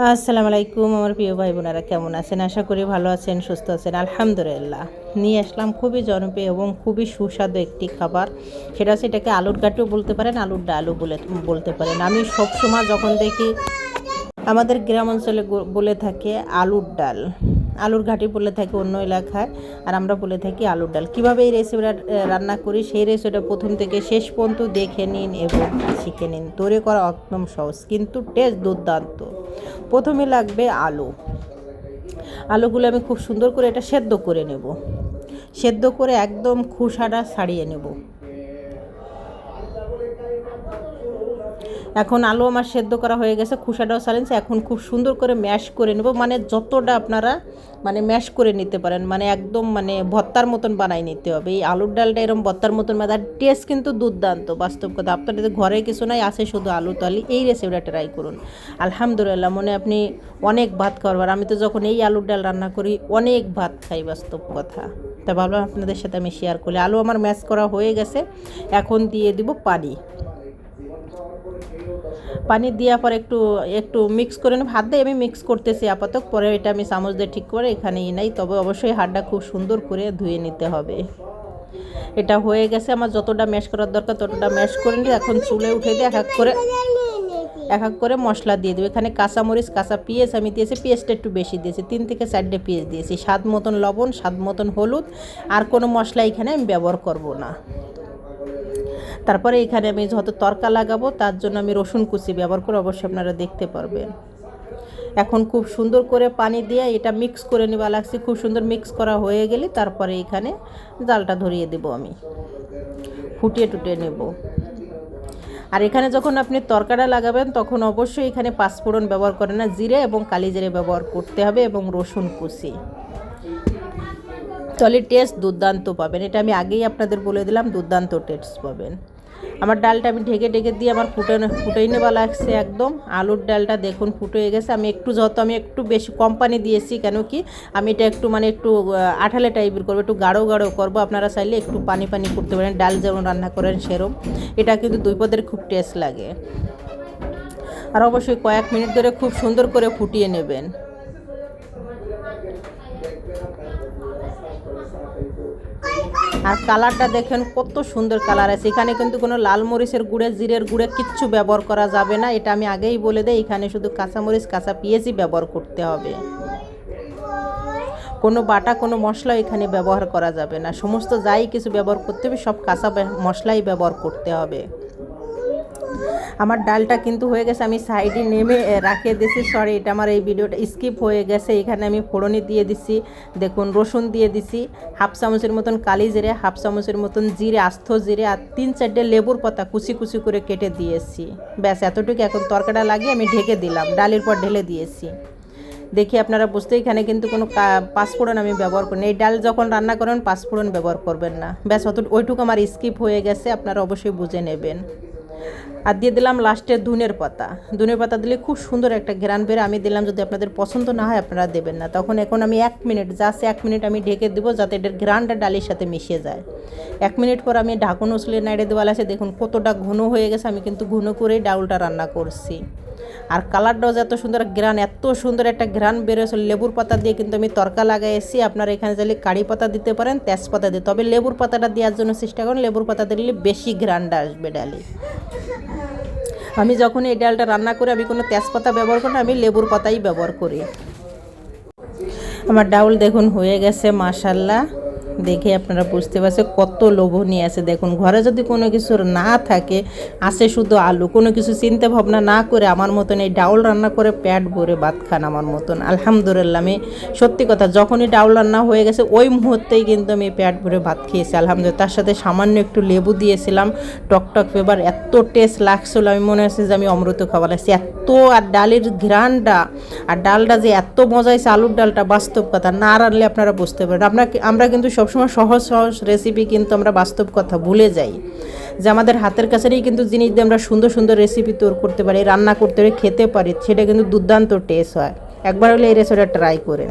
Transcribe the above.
আসসালামু আলাইকুম, আমার প্রিয় ভাই বোনেরা কেমন আছেন? আশা করি ভালো আছেন, সুস্থ আছেন, আলহামদুলিল্লাহ। নিয়ে আসলাম খুবই জনপ্রিয় এবং খুবই সুস্বাদু একটি খাবার। সেটা হচ্ছে এটাকে আলুর গাটিও বলতে পারেন, আলুর ডালও বলে, বলতে পারেন। আমি সবসময় যখন দেখি আমাদের গ্রাম অঞ্চলে বলে থাকে আলুর ডাল। আলুর ঘাটি বলে থাকি অন্য এলাকায়, আর আমরা বলে থাকি আলুর ডাল। কীভাবে এই রেসিপিটা রান্না করি? সেই রেসিপিটা প্রথম থেকে শেষ পর্যন্ত দেখে নিন এবং শিখে নিন। তৈরি করা একদম সহজ, কিন্তু টেস্ট দুর্দান্ত। প্রথমে লাগবে আলু। আলুগুলো আমি খুব সুন্দর করে এটা সেদ্ধ করে নেব। সেদ্ধ করে একদম খোসাটা ছাড়িয়ে নেব। এখন আলু আমার সেদ্ধ করা হয়ে গেছে, খুসাটাও ছাড়িয়েছে এখন খুব সুন্দর করে ম্যাশ করে নেব। মানে যতটা আপনারা মানে ম্যাশ করে নিতে পারেন মানে একদম মানে ভর্তার মতন বানাই নিতে হবে। এই আলুর ডালটা এরকম ভর্তার মতন মানে টেস্ট কিন্তু দুর্দান্ত, বাস্তব কথা। আপনাদের ঘরে কিছু নাই, আছে শুধু আলু তালি। এই রেসিপিটা ট্রাই করুন। আলহামদুলিল্লাহ, মনে আপনি অনেক ভাত খাওয়ার আমি তো যখন এই আলুর ডাল রান্না করি, অনেক ভাত খাই, বাস্তব কথা। তা ভাবলাম আপনাদের সাথে আমি শেয়ার করি। আলু আমার ম্যাশ করা হয়ে গেছে, এখন দিয়ে দিব পানি। পানি দেওয়ার পর একটু একটু মিক্স করে নেব। হাত দিয়ে আমি মিক্স করতেছি আপাতত। পরে এটা আমি চামচ দিয়ে ঠিক করে এখানে ই নাই। তবে অবশ্যই হাতটা খুব সুন্দর করে ধুয়ে নিতে হবে। এটা হয়ে গেছে আমার যতটা ম্যাশ করার দরকার ততটা ম্যাশ করে নিই এখন চুলে উঠে দিয়ে এক এক করে, এক এক করে মশলা দিয়ে দেবো। এখানে কাঁচামরিচ, কাঁচা পেঁয়াজ আমি দিয়েছি। পেঁয়াজটা একটু বেশি দিয়েছি। তিন থেকে চারটে পেঁয়াজ দিয়েছি। স্বাদ মতন লবণ, স্বাদ মতন হলুদ। আর কোনো মশলা এখানে আমি ব্যবহার করব না। তারপরে এখানে আমি যত তরকা লাগাবো, তার জন্য আমি রসুন কুচি ব্যবহার করে অবশ্যই আপনারা দেখতে পারবেন। এখন খুব সুন্দর করে পানি দিয়ে এটা মিক্স করে নেওয়া লাগছে। খুব সুন্দর মিক্স করা হয়ে গেলে তারপরে এখানে জালটা ধরিয়ে দেব আমি। ফুটিয়ে টুটিয়ে নেব। আর এখানে যখন আপনি তরকাটা লাগাবেন, তখন অবশ্যই এখানে পাঁচফোড়ন ব্যবহার করে না, জিরে এবং কালি জিরে ব্যবহার করতে হবে এবং রসুন কুচি। তাহলে টেস্ট দুর্দান্ত পাবেন। এটা আমি আগেই আপনাদের বলে দিলাম, দুর্দান্ত টেস্ট পাবেন। আমার ডালটা আমি ঢেকে ঢেকে দিয়ে আমার ফুটে ফুটেই নেওয়া লাগছে একদম। আলুর ডালটা দেখুন ফুটে গেছে। আমি একটু যত আমি একটু বেশি কম পানি দিয়েছি কেন কি, আমি এটা একটু মানে একটু আঠালে টাইপের করব, একটু গাঢ় গাঢ় করব। আপনারা চাইলে একটু পানি পানি করতে পারেন। ডাল যেমন রান্না করেন সেরম। এটা কিন্তু দুই পদের খুব টেস্ট লাগে। আর অবশ্যই কয়েক মিনিট ধরে খুব সুন্দর করে ফুটিয়ে নেবেন। আর কালারটা দেখেন কত সুন্দর কালার আছে। এখানে কিন্তু কোনো লাল মরিচের গুঁড়ে, জিরের গুঁড়ে কিচ্ছু ব্যবহার করা যাবে না। এটা আমি আগেই বলে দেই, এখানে শুধু কাঁচামরিচ কাঁচা পেঁয়াজই ব্যবহার করতে হবে। কোনো বাটা, কোনো মশলা এখানে ব্যবহার করা যাবে না। সমস্ত যাই কিছু ব্যবহার করতে হবে, সব কাঁচা মশলাই ব্যবহার করতে হবে। আমার ডালটা কিন্তু হয়ে গেছে আমি সাইডে নেমে এ, রাখিয়ে দিয়েছি সরি এটা আমার এই ভিডিওটা স্কিপ হয়ে গেছে। এখানে আমি ফোড়নি দিয়ে দিছি। দেখুন রসুন দিয়ে দিছি। হাফ চামচের মতন কালি জিরে হাফ চামচের মতন জিরে আস্ত জিরে আর তিন চারটে লেবুর পাতা কুচি কুচি করে কেটে দিয়েছি। ব্যাস এতটুকু এখন তরকাটা লাগিয়ে আমি ঢেকে দিলাম। ডালের পর ঢেলে দিয়েছি। দেখি আপনারা বুঝতে এখানে কিন্তু কোনো পাঁচফোড়ন আমি ব্যবহার করি। এই ডাল যখন রান্না করেন পাঁচফোড়ন ব্যবহার করবেন না। ব্যাস অত ওইটুকু আমার স্কিপ হয়ে গেছে। আপনারা অবশ্যই বুঝে নেবেন। আর দিয়ে দিলাম লাস্টে ধুনের পাতা। ধুনের পাতা দিলে খুব সুন্দর একটা ঘেরান বের আমি দিলাম যদি আপনাদের পছন্দ না হয়, আপনারা দেবেন না। তখন এখন আমি এক মিনিট জাস্ট এক মিনিট আমি ঢেকে দেবো যাতে এটার ঘ্রানটা ডালের সাথে মিশে যায়। এক মিনিট পর আমি ঢাকন উসলে নাইড়ে দেওয়াল আছে। দেখুন কতটা ঘন হয়ে গেছে। আমি কিন্তু ঘন করেই ডাউলটা রান্না করছি। আর কালারটাও যে এত সুন্দর গ্রান এত সুন্দর একটা গ্রান বেরোছে লেবুর পাতা দিয়ে, কিন্তু আমি তরকা লাগাই লাগাইছি আপনারা এখানে চাইলে কারি পাতা দিতে পারেন, তেজপাতা দিতে তবে লেবুর পাতাটা দেওয়ার জন্য চেষ্টা করুন, লেবুর পাতা দিলে বেশি গ্রানটা আসবে ডালে। আমি যখন এই ডালটা রান্না করি, আমি কোনো তেজপাতা ব্যবহার করি না, আমি লেবুর পাতাই ব্যবহার করি। আমার ডাউল দেখুন হয়ে গেছে, মাশাল্লাহ। দেখে আপনারা বুঝতে পারছে কত লোভনীয় আছে। দেখুন, ঘরে যদি কোনো কিছু না থাকে আসে শুধু আলু। কোনো কিছু চিন্তা ভাবনা না করে আমার মতন এই ডাউল রান্না করে প্যাট ভরে ভাত খান আমার মতন। আলহামদুলিল্লাহ, আমি সত্যি কথা, যখনই ডাউল রান্না হয়ে গেছে, ওই মুহূর্তেই কিন্তু আমি প্যাট ভরে ভাত খেয়েছি। আলহামদুলিল্লাহ, তার সাথে সামান্য একটু লেবু দিয়েছিলাম। টক টক পেপার এত টেস্ট লাগছিল, আমি মনে হচ্ছে যে আমি অমৃত খাবার লাগছি এত, আর ডালের ঘ্রানটা আর ডালটা যে এত মজা হয়েছে, আলুর ডালটা, বাস্তব কথা, না রানলে আপনারা বুঝতে পারেন আপনাকে আমরা কিন্তু সবসময় সহজ সহজ রেসিপি কিন্তু আমরা বাস্তব কথা ভুলে যাই। যে আমাদের হাতের কাছেই কিন্তু জিনিস দিয়ে আমরা সুন্দর সুন্দর রেসিপি তৈরি করতে পারি, রান্না করতে পারি, খেতে পারি, সেটা কিন্তু দুর্দান্ত টেস্ট হয়। একবার হলে এই রেসিপিটা ট্রাই করেন।